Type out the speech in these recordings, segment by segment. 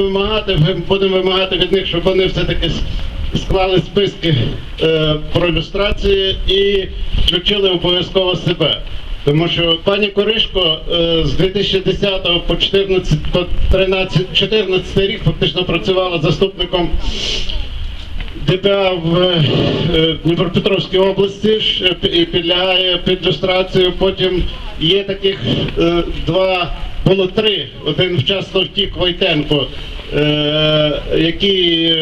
вимагати, будемо вимагати від них, щоб вони все-таки склали списки е, про люстрації і включили обов'язково себе. Тому що пані Коришко е, з 2010 по 14, по 13, 14 рік фактично працювала заступником ДПА в е, Дніпропетровській області е, і підлягає під люстрацію. Потім є таких е, два, було три. Один вчасно втік Войтенко, е, які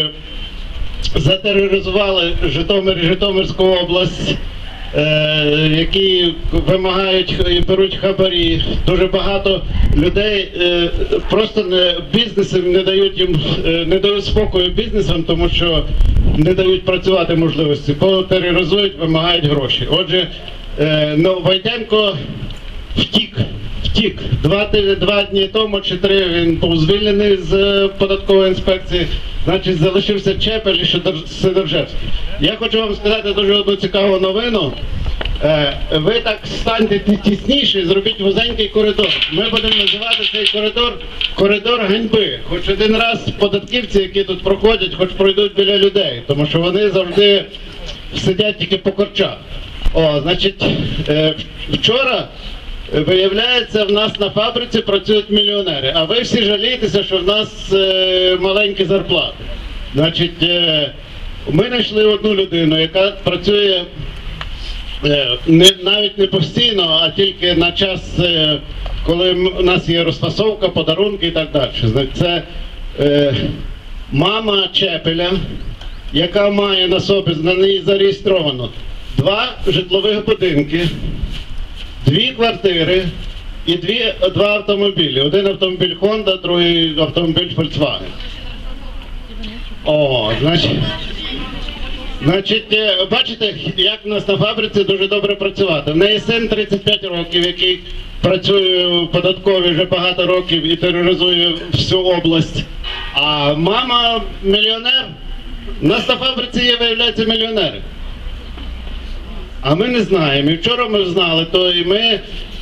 затероризували Житомир і Житомирську область. Е, Які вимагають і беруть хабарі, дуже багато людей е, просто не бізнесом не дають їм е, не дають спокою бізнесам, тому що не дають працювати можливості, тероризують, вимагають гроші. Отже, ну Вайденко втік. Втік. Два, два дні тому чи три він був звільнений з податкової інспекції, значить залишився Чепель і Сидоржевський. Я хочу вам сказати дуже одну цікаву новину. Е, Ви так станьте тісніше зробіть вузенький коридор. Ми будемо називати цей коридор коридор ганьби. Хоч один раз податківці, які тут проходять, хоч пройдуть біля людей, тому що вони завжди сидять тільки по корчах. О, значить, е, вчора виявляється, в нас на фабриці працюють мільйонери, а ви всі жалієтеся, що в нас е, маленькі зарплати. Значить, е, ми знайшли одну людину, яка працює е, не, навіть не постійно, а тільки на час, е, коли у нас є розфасовка, подарунки і так далі. Значить, Це е, мама Чепеля, яка має на собі на неї зареєстровано два житлових будинки, дві квартири і дві, два автомобілі. Один автомобіль Honda, другий автомобіль Volkswagen. О, значить. Значить, е, бачите, як в нас на фабриці дуже добре працювати. В неї син 35 років, який працює в податковій вже багато років і тероризує всю область. А мама мільйонер. У нас на фабриці є, виявляється, мільйонери. А ми не знаємо. І вчора ми знали, то і ми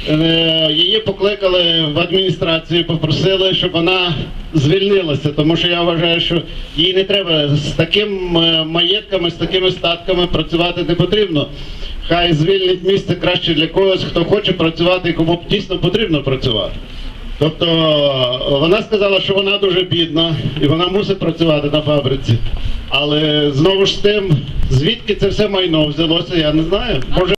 е, її покликали в адміністрацію, попросили, щоб вона звільнилася, тому що я вважаю, що їй не треба з таким е, маєтками, з такими статками працювати не потрібно. Хай звільнить місце краще для когось, хто хоче працювати і кому дійсно потрібно працювати. Тобто вона сказала, що вона дуже бідна і вона мусить працювати на фабриці. Але знову ж тим, звідки це все майно взялося, я не знаю. Може.